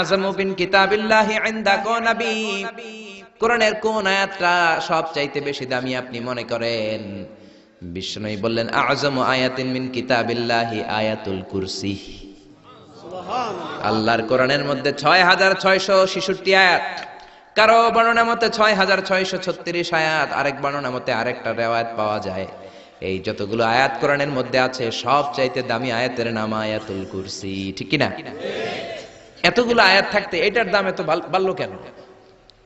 আযমু বিন কিতাবিল্লাহি ইনদা নবী। কোরআনের কোন আয়াতটা সবচাইতে বেশি দামি আপনি মনে করেন? বিষ্ণুই বললেন আযমু আয়াতিন মিন কিতাবিল্লাহি আয়াতুল কুরসি। আল্লাহর কোরআনের মধ্যে ছয় হাজার ছয়শো ছিষট্টি আয়াত। কারও বর্ণনা মতে ছয় হাজার ছয়শো ছত্রিশ আয়াত, আরেক বর্ণনা মতে আরেকটা রেওয়ায়ত পাওয়া যায়। এই যতগুলো আয়াত কোরআনের মধ্যে আছে সব চাইতে দামি আয়াতের নাম আয়াতুল কুরসি। ঠিক কি না এতগুলো আয়াত থাকতে এটার দাম এত বাড়লো কেন?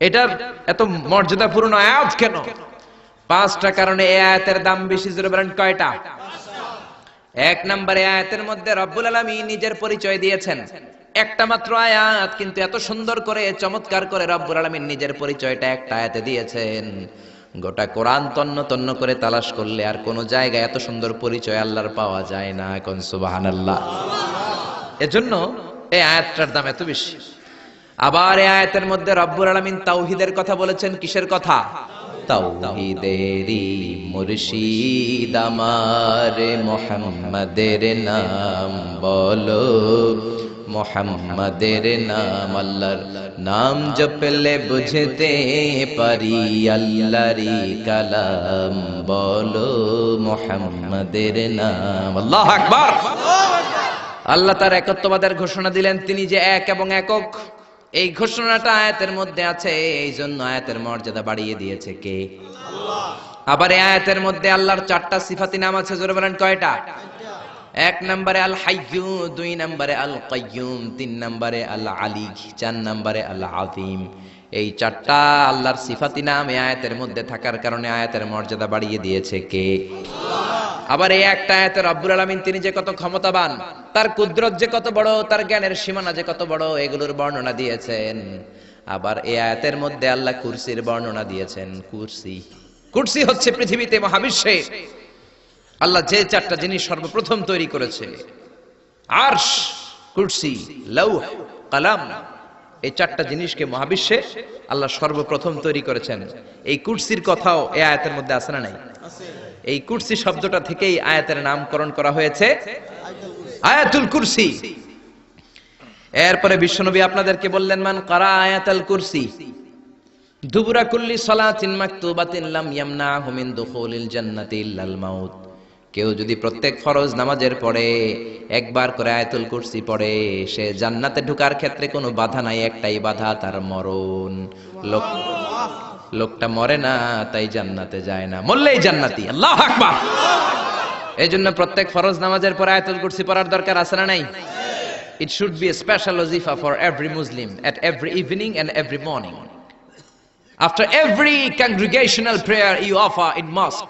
এটার এত মর্যাদাপূর্ণ আয়াত কেন? পাঁচটা কারণে এই আয়াতের দাম বেশি, জোরে বলেন, কয়টা? এক নম্বরে আয়াতের মধ্যে রব্বুল আলামিন নিজের পরিচয় দিয়েছেন। একটা মাত্র আয়াত, কিন্তু এত সুন্দর করে, চমৎকার করে রব্বুল আলামিন নিজের পরিচয়টা একটা আয়াতে দিয়েছেন। গোটা কোরআন তন্ন তন্ন করে তালাশ করলে আর কোন জায়গায় এত সুন্দর পরিচয় আল্লাহর পাওয়া যায় না এখন, সুবহানাল্লাহ। এজন্য এই আয়াতটার দাম এত বেশি। আবার এই আয়াতের মধ্যে রব্বুল আলামিন তাওহীদের কথা বলেছেন, কিসের কথা? তাওহীদেরই মুর্শিদ আমার, মোহাম্মদের নাম বলো, মোহাম্মদের নাম আল্লাহর নাম জপলে বুঝতে পারি আল্লাহরি কালাম বলো, মোহাম্মদের নাম। আল্লাহ আকবার! আল্লাহ তার একত্ববাদের ঘোষণা দিলেন, তিনি যে এক এবং একক। এই ঘোষণাটা আয়াতের মধ্যে আছে, এই জন্য আয়াতের মর্যাদা বাড়িয়ে দিয়েছে কে? আবার এই আয়াতের মধ্যে আল্লাহর চারটা সিফাতি নাম আছে, জোরে বলেন কয়টা? এক নম্বরে আল হাইয়ু দুই নম্বরে আল কাইয়ুম তিন নম্বরে আল আলী চার নম্বরে আল আযীম এই চারটা আল্লাহর সিফাতি নাম এই আয়াতের মধ্যে থাকার কারণে আয়াতের মর্যাদা বাড়িয়ে দিয়েছে কে? আবার এই একটা আয়াতে রব্বুল আলামিন তিনি যে কত ক্ষমতাবান, তার কুদরত যে কত বড়, তার জ্ঞানের সীমানা যে কত বড়, এগুলোর বর্ণনা দিয়েছেন। আবার এই আয়াতের মধ্যে আল্লাহ কুরসির বর্ণনা দিয়েছেন, কুরসি। কুরসি হচ্ছে পৃথিবীতে মহাবিশ্বে। আল্লাহ যে চারটা জিনিস সর্বপ্রথম তৈরি করেছে। আরশ, কুরসি, লৌহ, কালাম, এই চারটা জিনিসকে মহাবিশ্বে আল্লাহ সর্বপ্রথম তৈরি করেছেন। এই কুরসির কথাও এই আয়াতের মধ্যে আছে না নাই? এই কুরসি শব্দটা থেকেই আয়াতের নামকরণ করা হয়েছে। আয়াতুল কুরসি। এরপরে বিশ্বনবী আপনাদেরকে বললেন, মান কারা আয়াতাল কুরসি? দুবুরা কুল্লি সালাতিন মাকতুবাতিন লাম ইয়ামনাহু মিন দুখুলিল জান্নাতি ইল্লাল মাউত। কেউ যদি প্রত্যেক ফরজ নামাজের পরে একবার করে আয়াতুল কুরসি পড়ে, সে জান্নাতে ঢোকার ক্ষেত্রে কোনো বাধা নাই, একটাই বাধা, তার মরণ। লোক লোকটা মরে না, তাই জান্নাতে যায় না। মরলেই জান্নাতি। আল্লাহ আকবার! এই জন্য প্রত্যেক ফরজ নামাজের পরে আয়াতুল কুরসি পড়ার দরকার আছে না নাই? It should be special ওজিফা for every Muslim at every evening and every morning after every congregational prayer you offer in mosque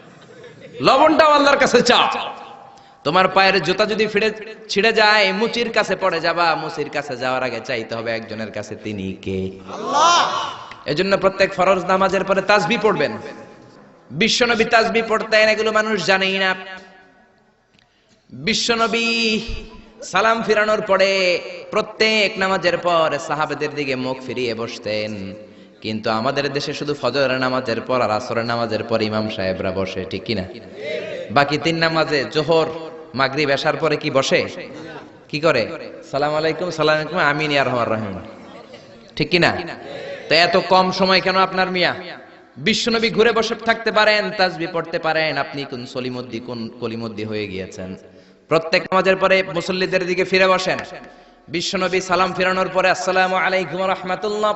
লবণটাও আল্লাহর কাছে চা তোমার পায়ের জুতা যদি ফিরে ছিঁড়ে যায় মুচির কাছে পড়ে যাবা মুচির কাছে যাওয়ার আগে চাইতে হবে একজনের কাছে তিনি কে? এজন্য প্রত্যেক ফরজ নামাজের পরে তাজবি পড়বেন। বিশ্বনবী তাজবি পড়তেন এগুলো মানুষ জানেই না। বিশ্বনবী সালাম ফিরানোর পরে প্রত্যেক নামাজের পর সাহাবেদের দিকে মুখ ফিরিয়ে বসতেন। কিন্তু আমাদের দেশে শুধু ফজরের নামাজের পর আর আসরের নামাজের পর ইমাম সাহেবরা বসে, ঠিক কিনা? বাকি তিন নামাজে জোহর, মাগরিব, এশার পরে কি বসে? কি করে? সালাম আলাইকুম সালাম আলাইকুম, আমিন ইয়া রহমান রহিম। ঠিক কিনা? তো এত কম সময় কেন আপনার মিয়া? বিশ্বনবী ঘুরে বসে থাকতে পারেন, তাজবি পড়তে পারেন, আপনি কোন সলিমদ্দি, কোন কলিমদ্দি হয়ে গিয়েছেন? প্রত্যেক নামাজের পরে মুসল্লিদের দিকে ফিরে বসেন। বিশ্বনবী সালাম ফেরানোর পরে, আসসালামু আলাইকুম রহমাতুল্লাহ।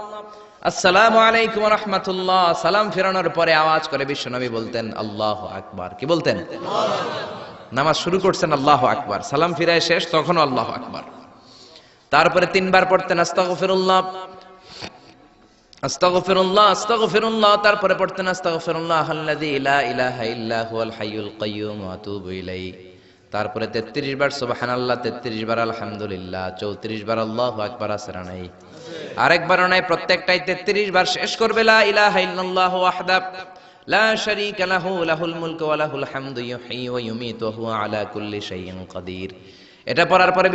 আসসালামু আলাইকুম রহমাতুল্লাহ। সালাম ফেরানোর পরে আওয়াজ করে বিশ্বনবী বলতেন, আল্লাহ আকবার। কি বলতেন? নামাজ শুরু করছেন, আল্লাহ আকবার। সালাম ফিরায় শেষ, তখনও আল্লাহ আকবার। তারপরে তিনবার পড়তেন, আস্তাগফিরুল্লাহ। আস্তাগফিরুল্লাহ তারপরে পড়তেন তারপরে 33 বার সুবহানাল্লাহ 33 বার আলহামদুলিল্লাহ 34 বার আল্লাহু আকবার, আসরা নাই। আরেকবার নাই, প্রত্যেকটাই 33 বার শেষ করবে এটা পড়ার পরে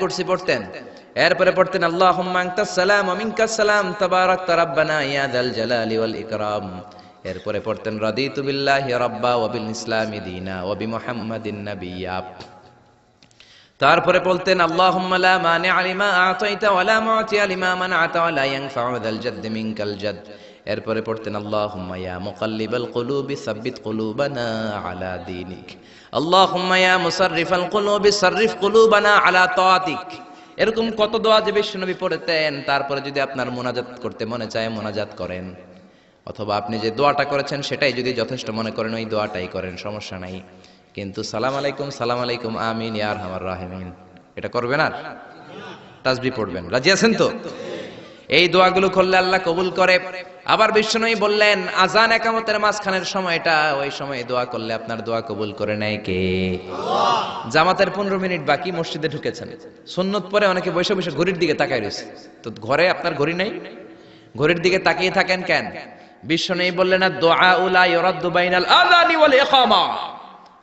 কুরসি পড়তেন। এরপরে পড়তেন, আল্লাহুম্মা আনতাস সালাম ওয়া মিনকাস সালাম, তাবারাকতা রাব্বানা ইয়া যাল জালালি ওয়াল ইকরাম। এরপরে পড়তেন, রাদিতু বিল্লাহি রাব্বা ওয়া বিল ইসলামি দীনা ওয়া বিমুহাম্মাদিন নাবিয়্যা তারপরে বলতেন, আল্লাহুম্মা লা মানি'a লিমা আ'তাইতা ওয়া লা মু'তিয়া লিমা মান'আতা ওয়া লা ইয়ানফা'ু যাল জাদ্দি মিনকাল জাদ এরপরে পড়তেন কুলুবি কুলুবানা আলা কুলুবি আলা এরকম কত দোয়া যে বিশ্বনবী পড়তেন, তারপরে যদি আপনার মোনাজাত করতে মনে চায়, মোনাজাত করেন। অথবা আপনি যে দোয়াটা করেছেন, সেটাই যদি যথেষ্ট মনে করেন, ওই দোয়াটাই করেন, সমস্যা নাই। কিন্তু সালাম আলাইকুম সালাম আলাইকুম, আমিন ইয়ার হামার রাহিমিন। এটা করবেন আর? তাসবি পড়বেন। রাজি আছেন তো? এই দোয়াগুলো করলে আল্লাহ কবুল করে। আবার বিষ্ণুই বললেন, আজান একামতের মাঝখানের সময়টা, ওই সময় দোয়া করলে আপনার দোয়া কবুল করে নেয় কে? জামাতের পনেরো মিনিট বাকি, মসজিদে ঢুকেছেন। সুন্নত পরে অনেকে বসে বসে ঘড়ির দিকে তাকায় রয়েছে। তো ঘরে আপনার ঘড়ি নাই? ঘড়ির দিকে তাকিয়ে থাকেন কেন? বিষ্ণুই বললেন দোয়া উলা ইরাদ্দু বাইনাল আযানি ওয়াল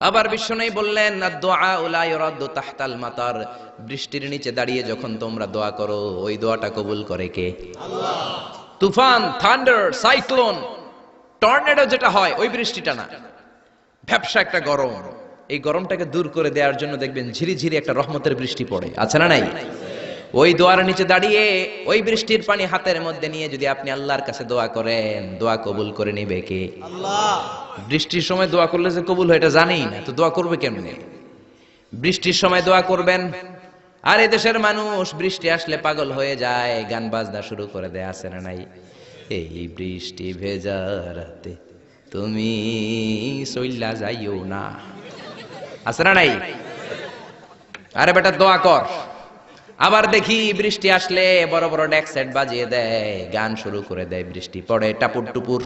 আবার বিষ্ণু বললেন দোয়া তাহতাল মাতার। বৃষ্টির নিচে দাঁড়িয়ে যখন তোমরা দোয়া করো ওই দোয়াটা কবুল করে কে? তুফান থান্ডার সাইক্লোন টর্নেডো যেটা হয় ওই বৃষ্টিটা না। ভ্যাবসা একটা গরম। এই গরমটাকে দূর করে দেওয়ার জন্য দেখবেন ঝিরি ঝিরি একটা রহমতের বৃষ্টি পড়ে। আছে না নাই? ওই দোয়ার নিচে দাঁড়িয়ে ওই বৃষ্টির পানি হাতের মধ্যে নিয়ে যদি আপনি আল্লাহর কাছে দোয়া করেন দোয়া কবুল করে নিবে কে? বৃষ্টির সময় দোয়া করলে যে কবুল হয় এটা জানেই না তো দোয়া করবে কেমনে? বৃষ্টির সময় দোয়া করবেন। আর এ দেশের মানুষ বৃষ্টি আসলে পাগল হয়ে যায় গান বাজনা শুরু করে দেয় আছে না নাই? এই বৃষ্টি ভেজা রাতে তুমি সইল্লা যাইও না। আছে না নাই? আরে বেটা দোয়া কর। আবার দেখি বৃষ্টি আসলে বড় বড় ডেক সেট বাজিয়ে দেয়, গান শুরু করে দেয়, বৃষ্টি পড়ে টাপুর টুপুর।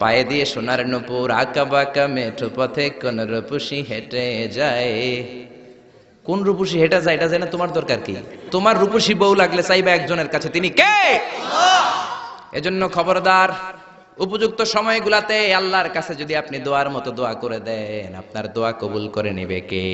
পায়ে দিয়ে সোনার নপুর, আঁকা বাঁকা মেঠো পথে কোন রূপসী হেঁটে যায়। কোন রূপসী হেঁটে যায়, এটা জানে তোমার দরকার কি? তোমার রূপসী বউ লাগলে চাইবা একজনের কাছে, তিনি কে? এজন্য খবরদার, উপযুক্ত সময়গুলাতে আল্লাহর কাছে যদি আপনি দোয়ার মতো দোয়া করে দেন, আপনার দোয়া কবুল করে নেবে কে?